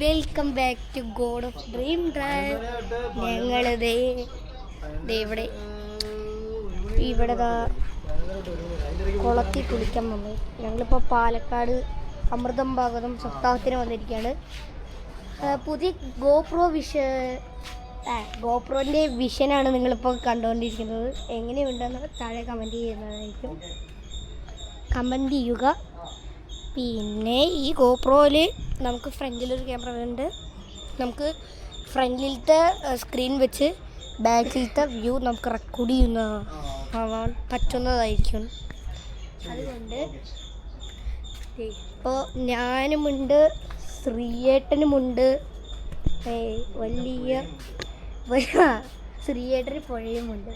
Welcome back to god of dream drive ഞങ്ങളിതേ ഇവിടെ. ഇവിടെ കുളത്തിൽ കുളിക്കാൻ വന്നു. ഞങ്ങളിപ്പോൾ പാലക്കാട് അമൃതം ഭാഗതം സപ്താഹത്തിന് വന്നിരിക്കുകയാണ്. പുതിയ ഗോപ്രോ വിഷ ഗോപ്രോന്റെ വിഷനാണ് നിങ്ങളിപ്പോൾ കണ്ടുകൊണ്ടിരിക്കുന്നത്. എങ്ങനെയുണ്ടെന്ന് താഴെ കമന്റ് ചെയ്യുന്നതായിരിക്കും. കമന്റ് ചെയ്യുക. പിന്നെ ഈ ഗോപ്രോയിൽ നമുക്ക് ഫ്രണ്ടിലൊരു ക്യാമറ ഉണ്ട്. നമുക്ക് ഫ്രണ്ടിലത്തെ സ്ക്രീൻ വെച്ച് ബാക്കിലത്തെ വ്യൂ നമുക്ക് റെക്കോർഡ് ചെയ്യുന്ന ആവാൻ പറ്റുന്നതായിരിക്കും. അതുകൊണ്ട് ഇപ്പോൾ ഞാനുമുണ്ട് ശ്രീയേട്ടനുമുണ്ട്. വലിയ ശ്രീയേട്ടന് പുഴയുമുണ്ട്.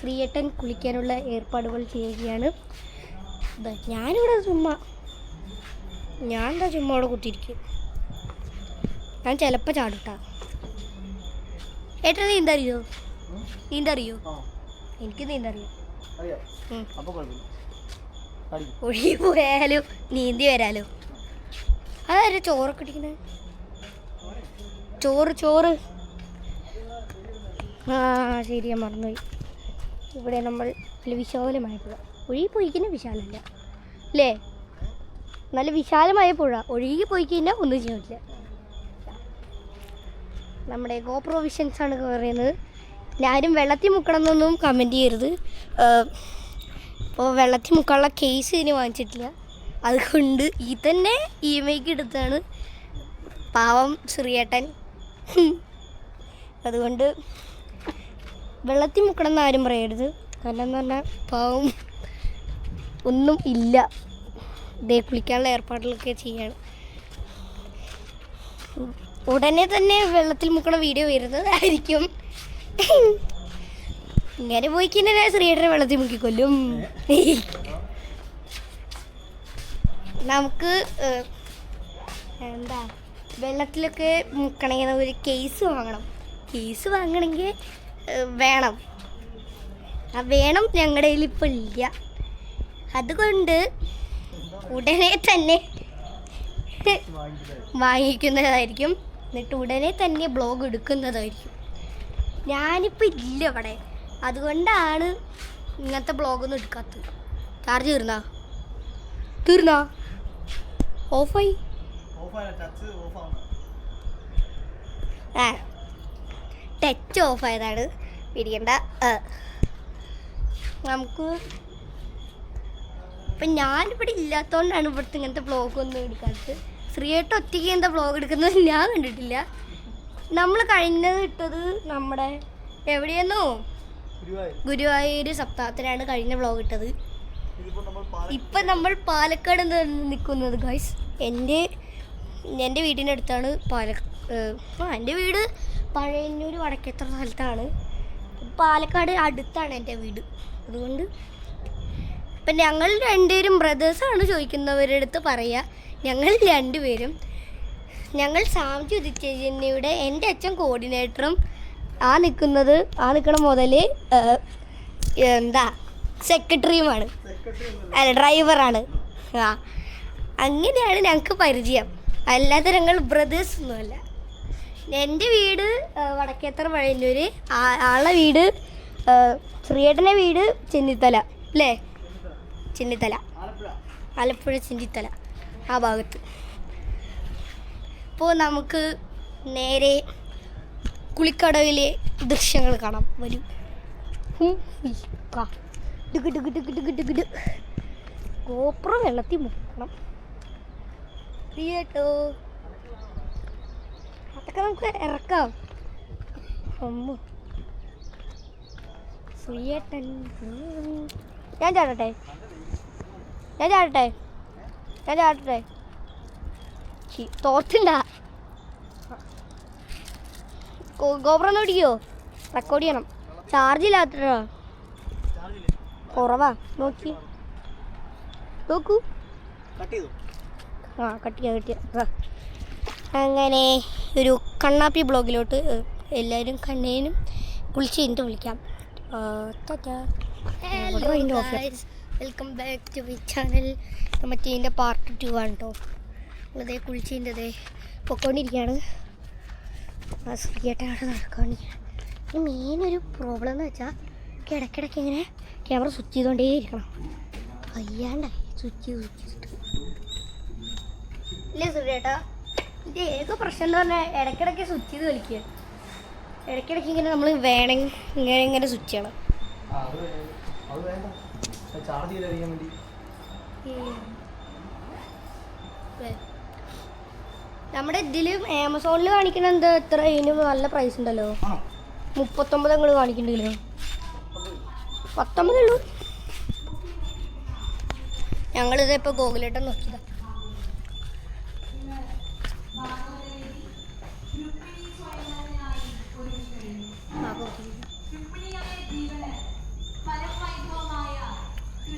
ശ്രീയേട്ടൻ കുളിക്കാനുള്ള ഏർപ്പാടുകൾ ചെയ്യുകയാണ്. ഞാനിവിടെ ചുമ്മാ ഞാൻ എന്താ ചുമ്മാ അവിടെ കുത്തിയിരിക്കും? ഞാൻ ചിലപ്പോൾ ചാടുട്ടാ. ഏട്ടാ നീന്തറിയോ? നീന്തറിയോ എനിക്ക് നീന്തറിയോ. ഒഴുകി പോയാലോ നീന്തി വരാലോ. അതാരെ ചോറൊക്കെ ഇടിക്കുന്നത് ചോറ് ചോറ്. ആ ശരി ഞാൻ മറന്നുപോയി. ഇവിടെ നമ്മൾ വിശാലമായിട്ടുള്ള വിശാലമായ പുഴ ഒഴുകി പോയിക്കുന്ന വിശാലമല്ല. അല്ലേ? നല്ല വിശാലമായ പുഴ. ഒഴുകി പോയി കഴിഞ്ഞാൽ ഒന്നും ചെയ്യാൻ പറ്റില്ല. നമ്മുടെ ഗോപ്രോ വിഷൻസ് ആണ് പറയുന്നത്. ഞാനും വെള്ളത്തിൽ മുക്കണം എന്നൊന്നും കമന്റ് ചെയ്യരുത്. ഇപ്പോൾ വെള്ളത്തിൽ മുക്കാനുള്ള കേസ് ഇനി വാങ്ങിച്ചിട്ടില്ല. അതുകൊണ്ട് ഈ തന്നെ ഇ എം ഐക്ക് എടുത്താണ് പാവം ശ്രീയേട്ടൻ അതുകൊണ്ട് വെള്ളത്തിൽ മുക്കണം എന്ന് ആരും പറയരുത്. കാരണം എന്ന് പറഞ്ഞാൽ പാവം ഒന്നും ഇല്ല. ഇതേ കുളിക്കാനുള്ള ഏർപ്പാടുകളൊക്കെ ചെയ്യാണ്. ഉടനെ തന്നെ വെള്ളത്തിൽ മുക്കണ വീഡിയോ വരുന്നതായിരിക്കും. ഇങ്ങനെ പോയി കഴിഞ്ഞാൽ ശ്രീയേട്ടനെ വെള്ളത്തിൽ മുക്കിക്കൊല്ലും നമുക്ക് എന്താ വെള്ളത്തിലൊക്കെ മുക്കണമെങ്കിൽ ഒരു കേസ് വാങ്ങണം. കേസ് വാങ്ങണമെങ്കിൽ വേണം. ആ വേണം ഞങ്ങളുടെ കയ്യിൽ ഇപ്പം ഇല്ല. അതുകൊണ്ട് ഉടനെ തന്നെ വാങ്ങിക്കുന്നതായിരിക്കും. എന്നിട്ട് ഉടനെ തന്നെ ബ്ലോഗ് എടുക്കുന്നതായിരിക്കും. ഞാനിപ്പോൾ ഇല്ല ഇവിടെ. അതുകൊണ്ടാണ് ഇങ്ങനത്തെ ബ്ലോഗൊന്നും എടുക്കാത്തത്. ചാർജ് തീർന്നാ? തീർന്നാ? ഓഫായി? ആ. ടച്ച് ഓഫായതാണ് പിടിക്കണ്ട. നമുക്ക് ഇപ്പം ഞാനിവിടെ ഇല്ലാത്തതുകൊണ്ടാണ് ഇവിടുത്തെ ഇങ്ങനത്തെ വ്ളോഗൊന്നും എടുക്കാത്തത്. ശ്രീയേട്ട ഒറ്റയ്ക്ക് എന്താ വ്ളോഗ് എടുക്കുന്നത് ഞാൻ കണ്ടിട്ടില്ല. നമ്മൾ കഴിഞ്ഞത് ഇട്ടത് നമ്മുടെ എവിടെയെന്നോ? ഗുരുവായൂർ. സപ്താഹത്തിനാണ് കഴിഞ്ഞ വ്ളോഗ് ഇട്ടത്. ഇപ്പം നമ്മൾ പാലക്കാട് നിൽക്കുന്നത് ഗൈസ് എന്റെ എന്റെ വീടിന്റെ അടുത്താണ് പാല ആ എന്റെ വീട് പഴയന്നൂർ വടക്കേത്ര സ്ഥലത്താണ്. പാലക്കാട് അടുത്താണ് എന്റെ വീട്. അതുകൊണ്ട് ഇപ്പം ഞങ്ങൾ രണ്ടുപേരും ബ്രദേഴ്സാണ് ചോദിക്കുന്നവരുടെ അടുത്ത് പറയുക ഞങ്ങൾ രണ്ടുപേരും. ഞങ്ങൾ സാം ഉദിച്ചയുടെ എന്റെ അച്ഛൻ കോർഡിനേറ്ററും ആ നിൽക്കുന്നത് ആ നിൽക്കണ മുതൽ എന്താ സെക്രട്ടറിയുമാണ് അല്ല ഡ്രൈവറാണ് ആ. അങ്ങനെയാണ് ഞങ്ങൾക്ക് പരിചയം. അല്ലാതെ ഞങ്ങൾ ബ്രദേഴ്സ് ഒന്നുമല്ല. എന്റെ വീട് വടക്കേത്തറ പഴയന്നൂർ ആളുടെ വീട് ശ്രീയേട്ടന്റെ വീട് ചെന്നിത്തല. അല്ലേ? ചെന്നിത്തല. ആലപ്പുഴ ചെന്നിത്തല ആ ഭാഗത്ത്. അപ്പോൾ നമുക്ക് നേരെ കുളിക്കടവിലെ ദൃശ്യങ്ങൾ കാണാം. വരും. ഗോപുരം വെള്ളത്തിൽ മുക്കണം. കേട്ടോ അതൊക്കെ നമുക്ക് ഇറക്കാം. അമ്മ. ഞാൻ ചാടട്ടെ? ഞാൻ ചാടട്ടെ? ഞാൻ ചാടട്ടെ? തോത്തില്ല ഗോപുരം ഓടിക്കോ റെക്കോർഡ് ചെയ്യണം. ചാർജ് ഇല്ലാത്തോ കുറവാ. നോക്കി. നോക്കൂ. ആ കട്ടിയാ കട്ടിയ അങ്ങനെ ഒരു കണ്ണാപ്പി ബ്ലോഗിലോട്ട് എല്ലാവരും കണ്ണേനും കുളിച്ച് കഴിഞ്ഞിട്ട് വിളിക്കാം. Welcome back to my channel മറ്റേ ഇതിന്റെ പാർട്ട് ടു ആണ് കേട്ടോ അതേ കുളിച്ചതിന്റെ അതേ പൊക്കോണ്ടിരിക്കുകയാണ് ആ ശ്രീയേട്ട അവിടെ നടക്കാണ്ടിരിക്കുകയാണ് ഒരു മെയിനൊരു പ്രോബ്ലം എന്ന് വെച്ചാൽ ഇടയ്ക്കിടയ്ക്ക് ഇങ്ങനെ ക്യാമറ സ്വിച്ച് ചെയ്തുകൊണ്ടേ ഇരിക്കണം. വയ്യാണ്ടായി. സ്വിച്ച് ചെയ്ത് സ്വിച്ച് ചെയ്തിട്ട്. ഇല്ലേ സുരേട്ടാ ഇത് ഏക പ്രശ്നം എന്ന് പറഞ്ഞാൽ ഇടയ്ക്കിടയ്ക്ക് സ്വിച്ച് ചെയ്ത് കളിക്കുക. ഇടയ്ക്കിടയ്ക്ക് ഇങ്ങനെ നമ്മൾ വേണമെങ്കിൽ ഇങ്ങനെ ഇങ്ങനെ സ്വിച്ച് ചെയ്യണം. ചാർജ് ചെയ്തറിയാൻ വേണ്ടി? നമ്മുടെ ഇതിലും ആമസോണിൽ കാണിക്കണ എന്താ എത്ര ഇതിന് നല്ല പ്രൈസ് ഉണ്ടല്ലോ? മുപ്പത്തൊമ്പത് നിങ്ങൾ കാണിക്കണ്ടല്ലോ പത്തൊമ്പതേ ഉള്ളൂ. ഞങ്ങളിത് ഇപ്പോൾ ഗൂഗിളിട്ട് നോക്കിയതാ ആ, ഗൂഗിളിൽ. കുറച്ച് വെള്ളം ഒരു സാധനയാണ് ഈ ജ്ഞാനസപ്താഹം അമൃതം ഭാഗവതോത്സവത്തിന്റെ വേദി അമൃതം പാണിഗ്രഹണമായി നാം ഇന്ന് ആചരിക്കുന്നു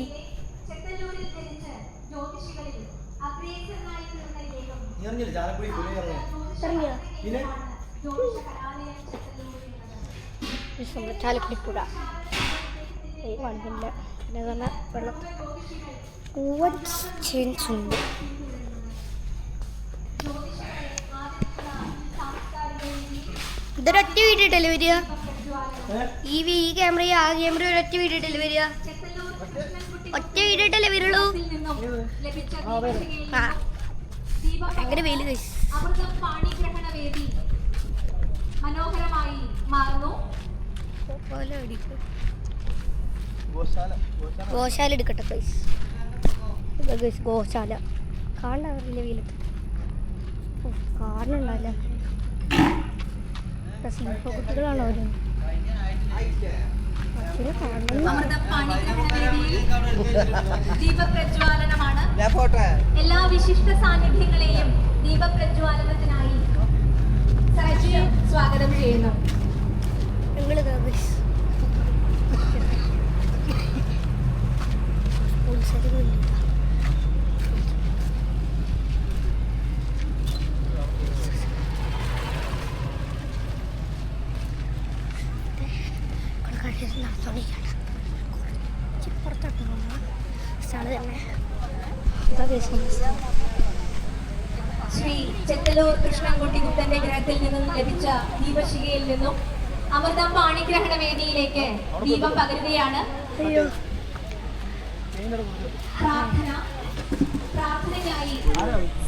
ജില്ലയിലെ ചെത്തല്ലൂരിൽ ജനിച്ച് ജ്യോതിഷികളിൽ തീർന്ന ചാലക്കുടി? പിന്നെ? ജ്യോതിഷ കലാലയം ചാലക്കുടിപ്പുഴ പിന്നെ പറഞ്ഞാൽ വെള്ളം. പൂവൻ ചേഞ്ച് ഉണ്ട് ഇതൊരൊറ്റ വരിക? ഈ ഈ ക്യാമറ ആ ക്യാമറ ഒരൊറ്റ വീഡിയോ ഇട്ടല്ലേ വരിക? ഒറ്റ വീഡിയോ ഇട്ടല്ലേ വരുള്ളൂ ഭയങ്കര വെയിൽ വേദി മനോഹരമായി മാറുന്നു ഗോശാല എടുക്കട്ടെ ഗൈസ് ഗോശാല. കാണാറില്ല വെയിലത്ത്? കാണുന്നുണ്ടല്ല കുട്ടികളാണോ അവർ? ദീപപ്രജ്വാലനമാണ്. എല്ലാ വിശിഷ്ട സാന്നിധ്യങ്ങളെയും ദീപപ്രജ്വാലനത്തിനായി സജി സ്വാഗതം ചെയ്യുന്നു ഞങ്ങളിതാ ഗൈസ് ഉത്സവമില്ല നടത്തോണ്ടിരിക്കണ്ട കുറച്ചിപ്പുറത്തോട്ട് പോകുന്ന സ്ഥലം തന്നെ ശ്രീ ചെത്തലൂർ കൃഷ്ണൻകുട്ടി ഗുപ്തന്റെ ഗ്രഹത്തിൽ നിന്നും ലഭിച്ച ദീപശികയിൽ നിന്നും അമൃതം പാണിഗ്രഹണ വേദിയിലേക്ക് ദീപം പകരുകയാണ്. പ്രാർത്ഥന പ്രാർത്ഥനയ്ക്കായി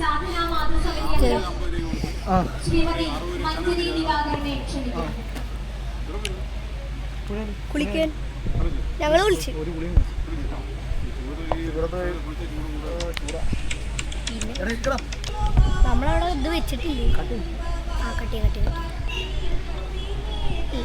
സാധനാ മാതൃസമിതി ശ്രീമതി മഞ്ജരി ദിവാകരനെ ക്ഷണിക്കുന്നു. കുളിക്കാൻ. ഞങ്ങൾ വിളിച്ചു നമ്മളവിടെ ഇത് വെച്ചിട്ടില്ലേ? ആ കട്ടി കട്ടി കട്ടി ഏയ്